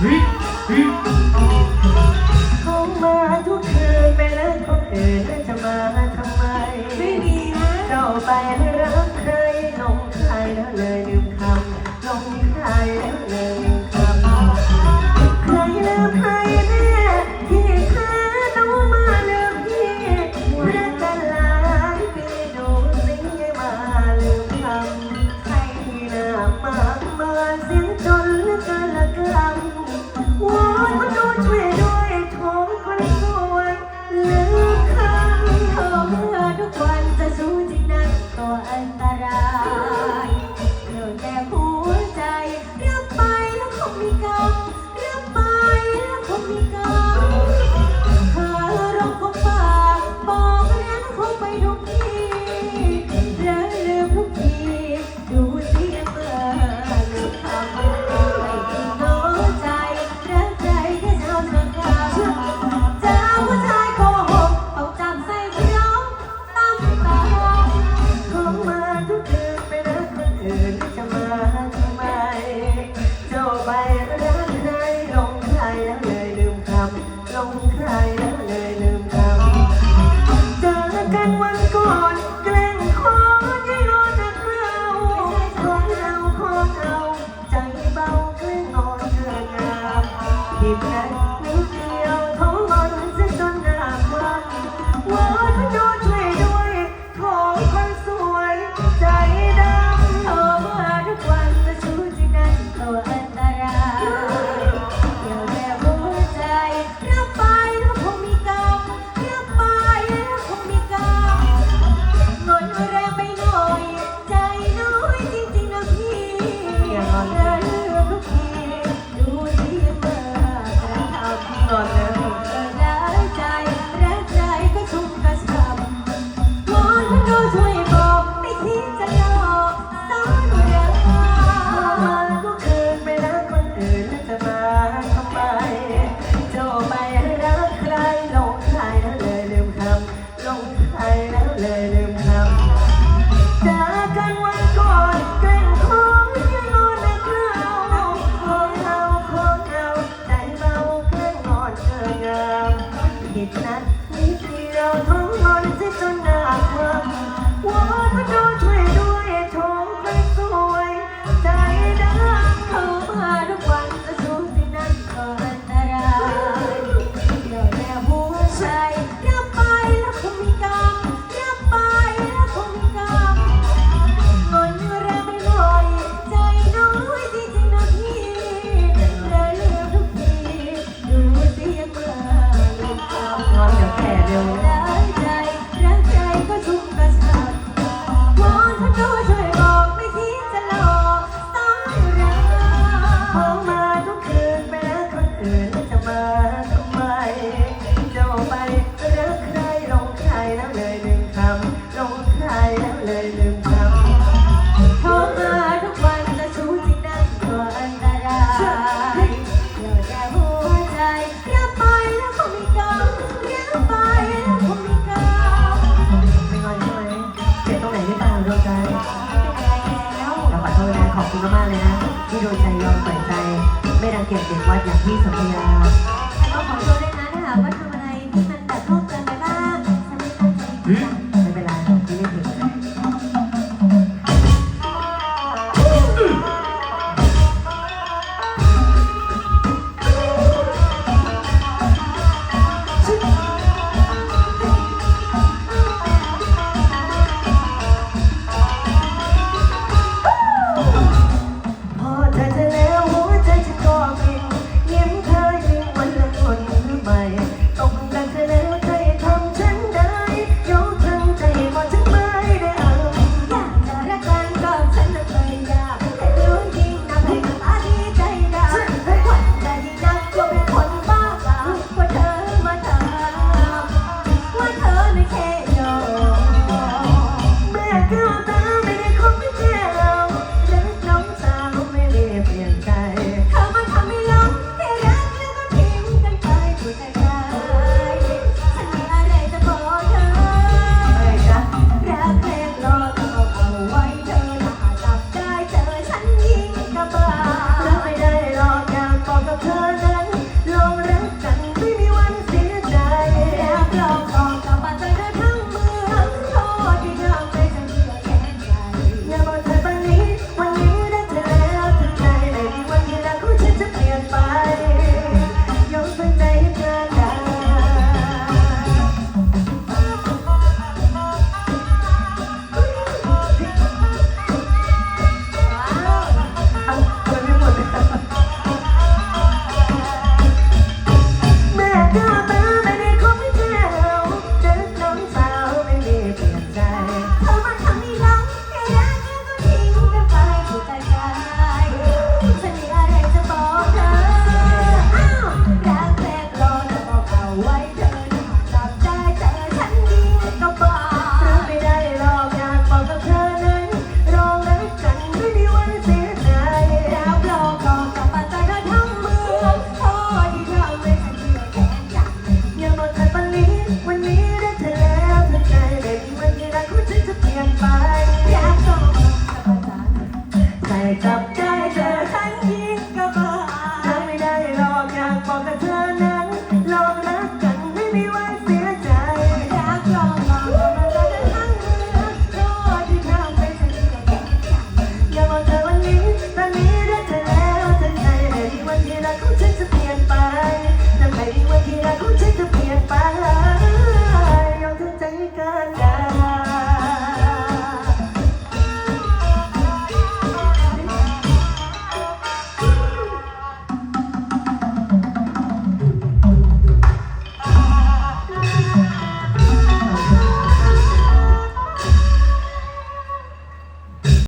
Beep, beep. ทุกทีรัลืมทุกทีดูสิเมื่อลืมทำไม่น้อยใจรักใจแค่ชาวนาาเจ้าผู้ชายโกหกเอาจำใส่เดียน้ำตาคงมาทุกคืนไปรักคนอื่นจะมาทำไมเจ้าไปรักใครลงใครแล้วเลยลืมคำลงใคร keep it. 안녕. คุณมากๆเลยนะ ที่โดยใจยอมปล่อยใจ ไม่รังเกียจเด็กวัดอย่างพี่สัมพยาแต่ก็ขอโทษด้วยนะถ้าหากว่า ใจ